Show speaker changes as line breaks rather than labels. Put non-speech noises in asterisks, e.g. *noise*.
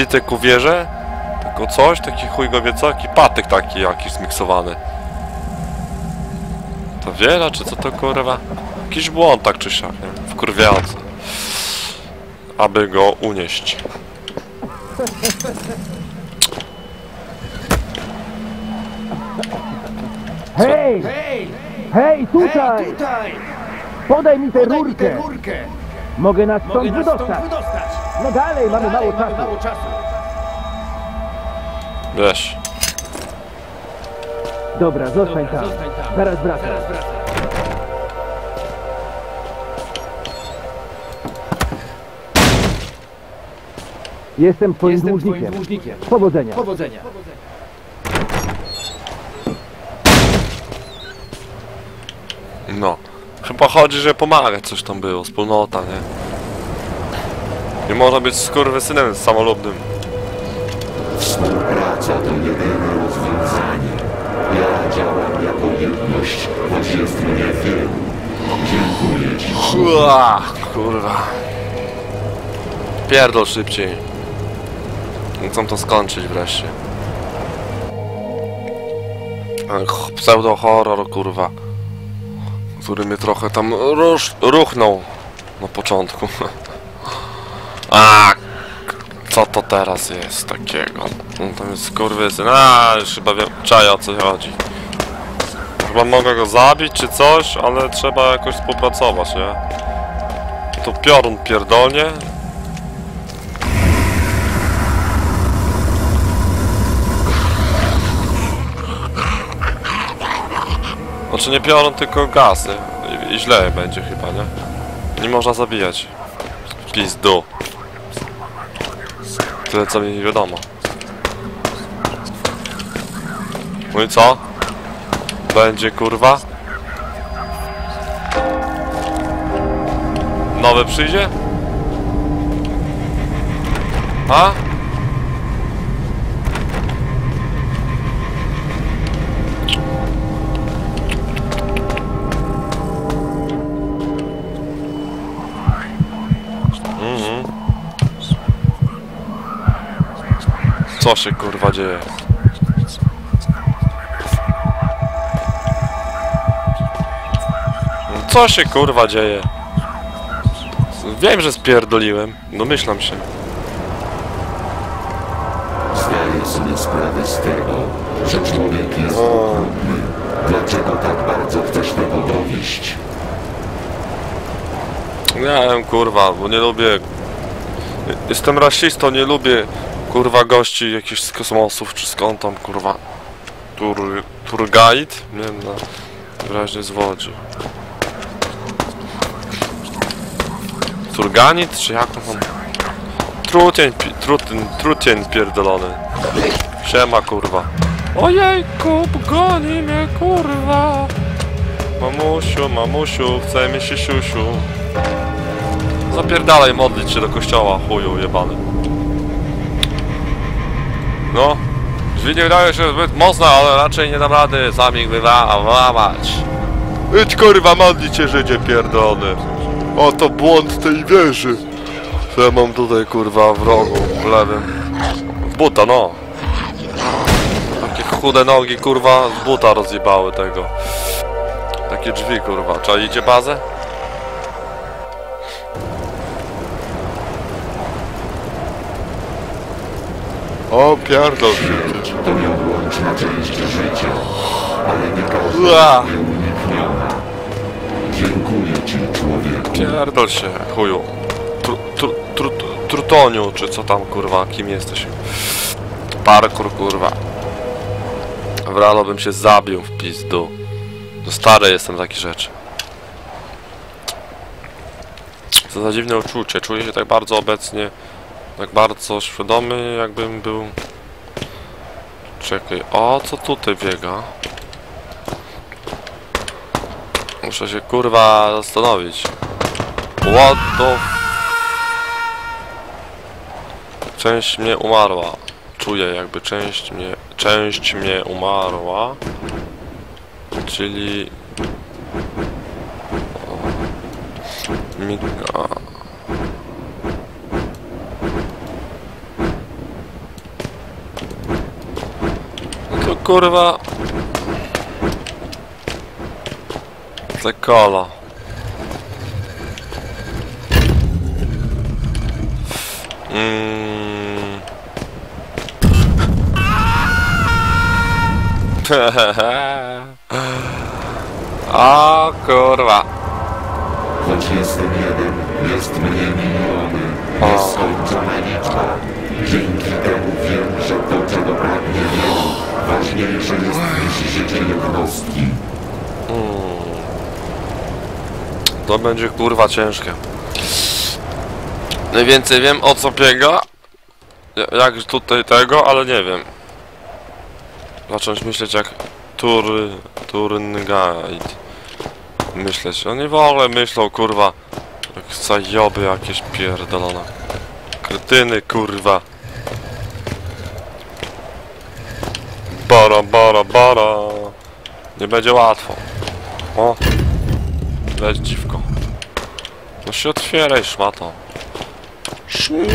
ci te kuwierze? Tylko coś, taki chuj go wie co, taki patyk taki jakiś zmiksowany. To wiele, czy co to kurwa? Jakiś błąd tak czy siak, nie? Wkurwiający. Aby go unieść.
Hej! Hej, tutaj!
Tutaj!
Podaj mi tę
Daj mi tę
rurkę! Mogę nas
Mogę
stąd
nas stąd
wydostać!
wydostać!
No dalej, mamy
Dalej,
mało
mamy
czasu!
mało czasu!
Weź.
Dobra, zostań
Dobra,
tam.
zostań tam.
Zaraz wracam.
Zaraz wracam.
Jestem twoim
Jestem
dłużnikiem.
twoim dłużnikiem.
Powodzenia.
Powodzenia.
No. Chyba chodzi, że pomagać coś tam było, wspólnota, nie? Nie można być skurwysynem samolubnym.
Współpraca to jedyne rozwiązanie. Ja działam jako jedność, choć jest mnie wielu. Dziękuję ci.
Ua, kurwa. Pierdol szybciej. Chcę to skończyć wreszcie. Ech, Pseudo-horror, kurwa. Który mnie trochę tam rusz, ruchnął na początku. *laughs* A, co to teraz jest takiego? No to jest skurwysyn. A, już chyba wiem, czaja o co chodzi. Chyba mogę go zabić czy coś, ale trzeba jakoś współpracować, nie? To piorun pierdolnie. Znaczy nie piorun, tylko gaz, nie? I, I źle będzie chyba, nie? Nie można zabijać. Pizdu. Tyle co mi wiadomo. No i co? Będzie kurwa? Nowe przyjdzie? A? Co się kurwa dzieje? Co się kurwa dzieje? Wiem, że spierdoliłem. Domyślam się.
Zdaję sobie sprawę z tego, że człowiek jest okrutny. Dlaczego tak bardzo chcesz tego dowieść?
Nie wiem, kurwa, bo nie lubię... Jestem rasistą, nie lubię, kurwa, gości jakichś z kosmosów, czy skąd tam, kurwa... Tur... Turgait? Nie wiem, no... Wyraźnie z Łodzi. Turganit, czy jak tam? Trutień, trutyn, trutień pierdolony. Siema, kurwa. Ojejku, goni mnie, kurwa. Mamusiu, mamusiu, chce mi się siusiu. Zapierdalaj modlić się do kościoła, chuju jebany. No, drzwi nie wydają się zbyt mocne, ale raczej nie dam rady sami wyłamać. Idź kurwa, modlić się Żydzie pierdolony. Oto błąd tej wieży. Co ja mam tutaj kurwa w rogu, w lewym. W buta, no. Takie chude nogi kurwa z buta rozjebały tego. Takie drzwi kurwa. Czaicie bazę? O pierdol.
Śmierć to nieodłączna część życia, ale nie każda. Dziękuję ci, człowieku.
pierdol się, chuju. Tru, tru, tru, trutoniu, czy co tam kurwa, kim jesteś? Parkour kurwa. W rano bym się zabił w pizdu. No stary jestem takie rzeczy. Co za dziwne uczucie. Czuję się tak bardzo obecnie, tak bardzo świadomy, jakbym był... Czekaj, o co tutaj biega? Muszę się kurwa zastanowić. What the... Część mnie umarła. Czuję jakby część mnie... Część mnie umarła. Czyli... Mi... a. kurwa. Te kola. Mm. *laughs* A kurwa.
Choć jestem jeden, jest mnie miliony. Jednostki.
To będzie kurwa ciężkie. Mniej więcej wiem o co biega. Ja- Jak tutaj tego, ale nie wiem. Zacząć myśleć jak tury, turyngaid. Myśleć. Oni w ogóle myślą kurwa. Jak zajoby jakieś pierdolone. Kretyny kurwa. Bara, bara, bara. Nie będzie łatwo. O. Leć dziwko. No się otwieraj, szmato. Szm